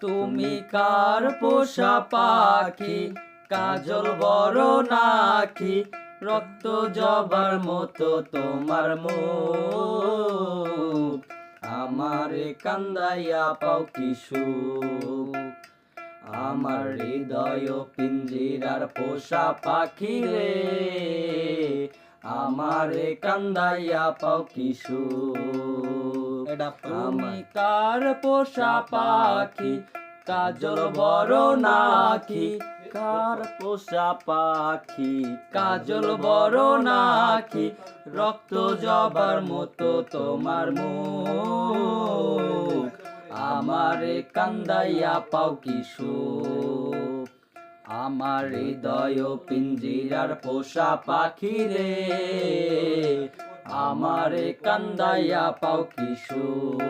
তুমি কার পোষা পাখি? কাজল বড় নাকি? রক্ত জবার মতো তোমার মুখ। আমারে কান্দাইয়া পাও কি সুখ? আমার হৃদয় পিঞ্জিরার পোষা পাখি রে। আমারে কান্দাইয়া পাও কি সুখ? তুমি কার পোষা পাখি, কাজল বড় নাকি? কার পোষা পাখি, কাজল বড় নাকি? রক্ত জবার মতো তোমার মুখ। আমারে কান্দাইয়া পাও কি আমার হৃদয় পিঞ্জিরার পোষা পাখি রে। আমারে কান্দাইয়া পাও কি সুখ?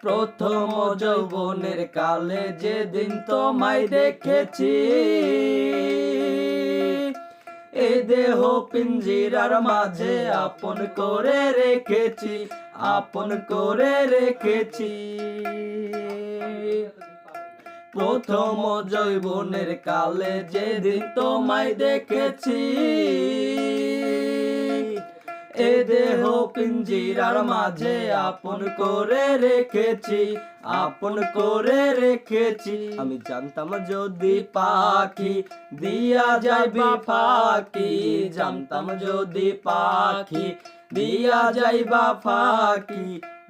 প্রথম যৌবনের কালে যেদিন তোমায় দেখেছি, এ দেহ পিঞ্জিরার মাঝে আপন করে রেখেছি, আপন করে রেখেছি। প্রথম জৈবনের কালে যেদিন তোমায় দেখেছি এ দেহ পিঞ্জিরার মাঝে আপন করে রেখেছি, আপন করে রেখেছি। আমি জানতাম যদি পাখি দিয়া যাইবা ফাঁকি জানতাম যদি পাখি দিয়া যাইবা ফাঁকি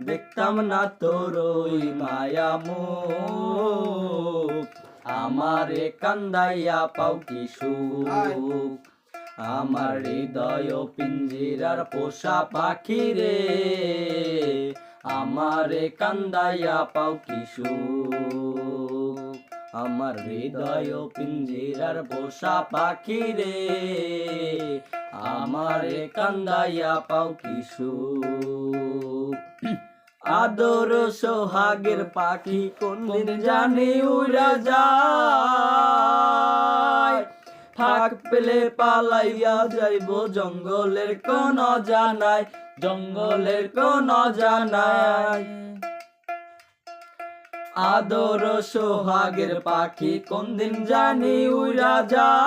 দেখতাম না তোর ওই মায়া আমারে কান্দাইয়া পাও কি সুখ? আমার হৃদয় পিঞ্জিরার পোষা পাখি রে। আমারে কান্দাইয়া পাও কি সুখ? আমার হৃদয় পিঞ্জিরার পোষা পাখি রে। আমারে কান্দাইয়া পাও কি সুখ? আদর সোহাগের পাখি কোন দিন জানি উড়া যায়। ফাঁক পেলে পালাইয়া যাইব, জঙ্গলের কোন জানাই, জঙ্গলের কোন জানাই। আদর সোহাগের পাখি কোন দিন জানি উড়া যায়।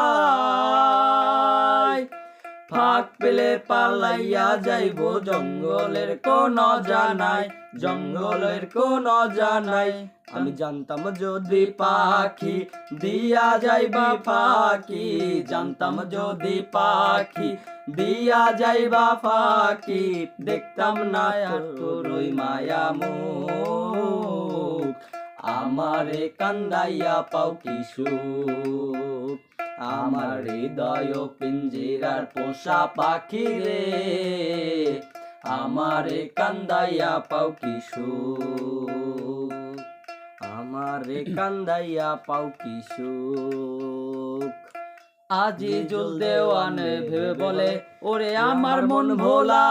ফাঁক পেলে পালাইয়া যাইব। জঙ্গলের কোন জানাই, জঙ্গলের কোন জানাই। আমি জানতাম যদি পাখি দিয়া যাইবা ফাঁকি, জানতাম যদি পাখি দিয়া যাইবা ফাঁকি, দেখতাম না তোর ওই মায়া মুখ আমারে কান্দাইয়া পাও কি সুখ? আমার হৃদয় পিঞ্জিরার পোষা পাখি রে। আমারে কান্দাইয়া পাও কি সুখ? আমারে কান্দাইয়া পাও কি সুখ? আজি জল দেওয়ানে ভেবে বলে, ওরে আমার মন ভোলা।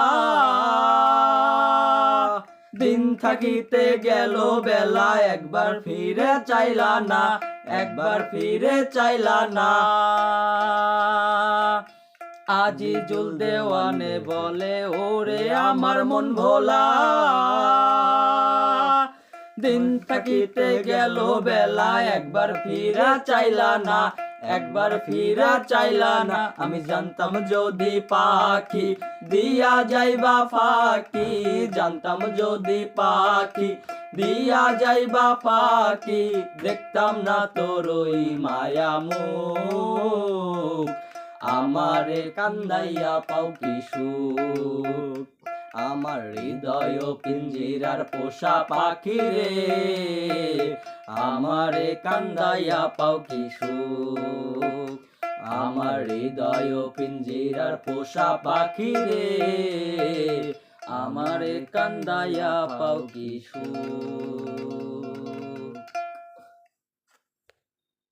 দিন থাকিতে গেল বেলা, একবার ফিরে চাইলা না, একবার ফিরে চাইলা না। আজি জুল দেওয়ানে বলে, ওরে আমার মন ভোলা। দিন থাকিতে গেল বেলা, একবার ফিরা চাইলা না একবার ফিরা চাইলা না। আমি জানতাম যদি পাখি, দিয়া যাইবা ফাঁকি। জানতাম যদি পাখি, দিয়া যাইবা ফাঁকি। দেখতাম না তোর মায়া মুখ। আমারে কান্দাইয়া পাও কি আমার হৃদয় পিঞ্জিরার পোষা পাখি রে। আমারে কান্দাইয়া পাও কি সুখ? আমার হৃদয় পিঞ্জিরার পোষা পাখি রে। আমারে কান্দাইয়া পাও কি সুখ?